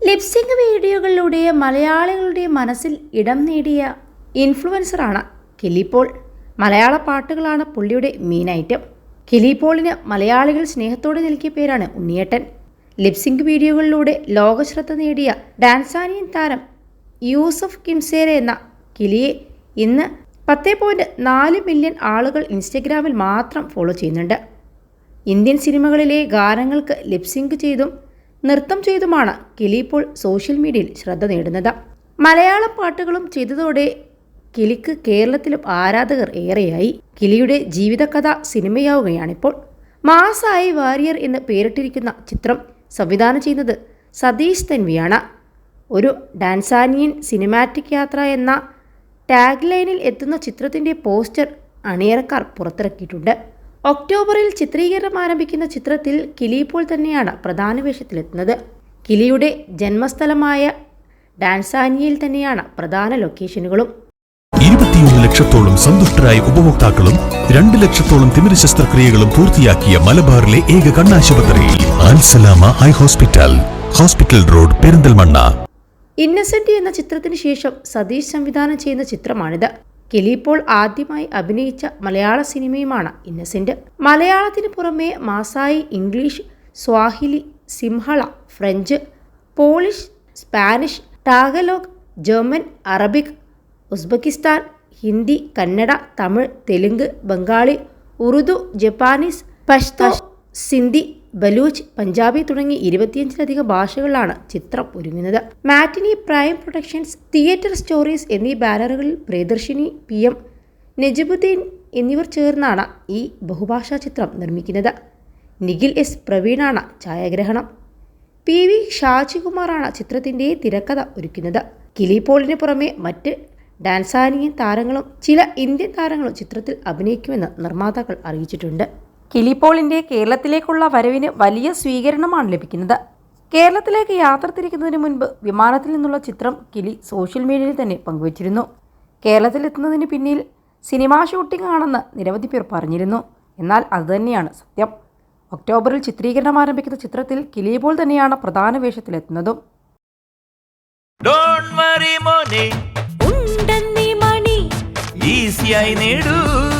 Lip sync വീഡിയോകളിലൂടെ മലയാളികളുടെ മനസ്സിൽ ഇടം നേടിയ ഇൻഫ്ലുവൻസറാണ് കിലിപ്പോൾ മലയാള പാട്ടുകളാണ് പുള്ളിയുടെ മെയിൻ ഐറ്റം കിലിപ്പോളിന് മലയാളികൾ സ്നേഹത്തോടെ നൽകിയ പേരാണ് ഉണ്ണിയേട്ടൻ. ലിപ്സിംഗ് വീഡിയോകളിലൂടെ ലോകശ്രദ്ധ നേടിയ ഡാൻസാനിയൻ താരം യൂസഫ് കിംസേര എന്ന കിലിയെ ഇന്ന് പത്ത് പോയിന്റ് നാല് മില്യൺ ആളുകൾ ഇൻസ്റ്റഗ്രാമിൽ മാത്രം ഫോളോ ചെയ്യുന്നുണ്ട്. ഇന്ത്യൻ സിനിമകളിലെ ഗാനങ്ങൾക്ക് ലിപ്സിങ്ക് ചെയ്തും നൃത്തം ചെയ്തുമാണ് കിലി ഇപ്പോൾ സോഷ്യൽ മീഡിയയിൽ ശ്രദ്ധ നേടുന്നത്. മലയാള പാട്ടുകളും ചെയ്തതോടെ കിലിക്ക് കേരളത്തിലും ആരാധകർ ഏറെയായി. കിലിയുടെ ജീവിതകഥ സിനിമയാവുകയാണിപ്പോൾ. മാസായി വാരിയർ എന്ന് പേരിട്ടിരിക്കുന്ന ചിത്രം സംവിധാനം ചെയ്യുന്നത് സതീഷ് തൻവിയാണ്. ഒരു ഡാൻസാനിയൻ സിനിമാറ്റിക് യാത്ര എന്ന ടാഗ് ലൈനിൽ എത്തുന്ന ചിത്രത്തിന്റെ പോസ്റ്റർ അണിയറക്കാർ പുറത്തിറക്കിയിട്ടുണ്ട്. ഒക്ടോബറിൽ ചിത്രീകരണം ആരംഭിക്കുന്ന ചിത്രത്തിൽ കിലി ഇപ്പോൾ തന്നെയാണ് പ്രധാന വേഷത്തിലെത്തുന്നത്. കിലിയുടെ ജന്മസ്ഥലമായ ഡാൻസാനിയയിൽ തന്നെയാണ് പ്രധാന ലൊക്കേഷനുകളും. ഇരുപത്തിയൊന്ന് ലക്ഷത്തോളം സന്തുഷ്ടരായ ഉപഭോക്താക്കളും രണ്ട് ലക്ഷത്തോളം തിമിര ശസ്ത്രക്രിയകളും പൂർത്തിയാക്കിയ മലബാറിലെ ഏക കണ്ണാശുപത്രി ആൻസലാമ eye hospital hospital road Perinthalmanna. Innocent എന്ന ചിത്രത്തിന് ശേഷം സതീഷ് സംവിധാനം ചെയ്യുന്ന ചിത്രമാണിത്. കിലി ഇപ്പോൾ ആദ്യമായി അഭിനയിച്ച മലയാള സിനിമയുമാണ് ഇന്നസെന്റ്. മലയാളത്തിന് പുറമെ Maasai English Swahili Sinhala French Polish Spanish Tagalog German Arabic Uzbekistan Hindi Kannada Tamil Telugu Bengali Urdu Japanese Pashto Sindhi Baloch Punjabi തുടങ്ങി ഇരുപത്തിയഞ്ചിലധികം ഭാഷകളിലാണ് ചിത്രം ഒരുങ്ങുന്നത്. Matinee Prime Productions Theatre Stories എന്നീ ബാനറുകളിൽ പ്രിയദർശിനി പി എം നജിബുദ്ദീൻ എന്നിവർ ചേർന്നാണ് ഈ ബഹുഭാഷാ ചിത്രം നിർമ്മിക്കുന്നത്. നിഖിൽ എസ് പ്രവീണാണ് ഛായാഗ്രഹണം. പി വി ഷാജികുമാറാണ് ചിത്രത്തിന്റെ തിരക്കഥ ഒരുക്കുന്നത്. കിലിപോളിന് പുറമെ മറ്റ് ഡാൻസാനിയൻ താരങ്ങളും ചില ഇന്ത്യൻ താരങ്ങളും ചിത്രത്തിൽ അഭിനയിക്കുമെന്ന് നിർമ്മാതാക്കൾ അറിയിച്ചിട്ടുണ്ട്. കിലിപോളിന്റെ കേരളത്തിലേക്കുള്ള വരവിന് വലിയ സ്വീകരണമാണ് ലഭിക്കുന്നത്. കേരളത്തിലേക്ക് യാത്ര തിരിക്കുന്നതിന് മുൻപ് വിമാനത്തിൽ നിന്നുള്ള ചിത്രം കിലി സോഷ്യൽ മീഡിയയിൽ തന്നെ പങ്കുവച്ചിരുന്നു. കേരളത്തിലെത്തുന്നതിന് പിന്നിൽ സിനിമാ ഷൂട്ടിംഗ് ആണെന്ന് നിരവധി പേർ പറഞ്ഞിരുന്നു. എന്നാൽ അതുതന്നെയാണ് സത്യം. ഒക്ടോബറിൽ ചിത്രീകരണം ആരംഭിക്കുന്ന ചിത്രത്തിൽ കിലിപോൾ തന്നെയാണ് പ്രധാന വേഷത്തിലെത്തുന്നതും. ഡോണ്ട് വറി മോനെ. ഉണ്ടെന്നി മണി. ഈസിയായി നേടൂ.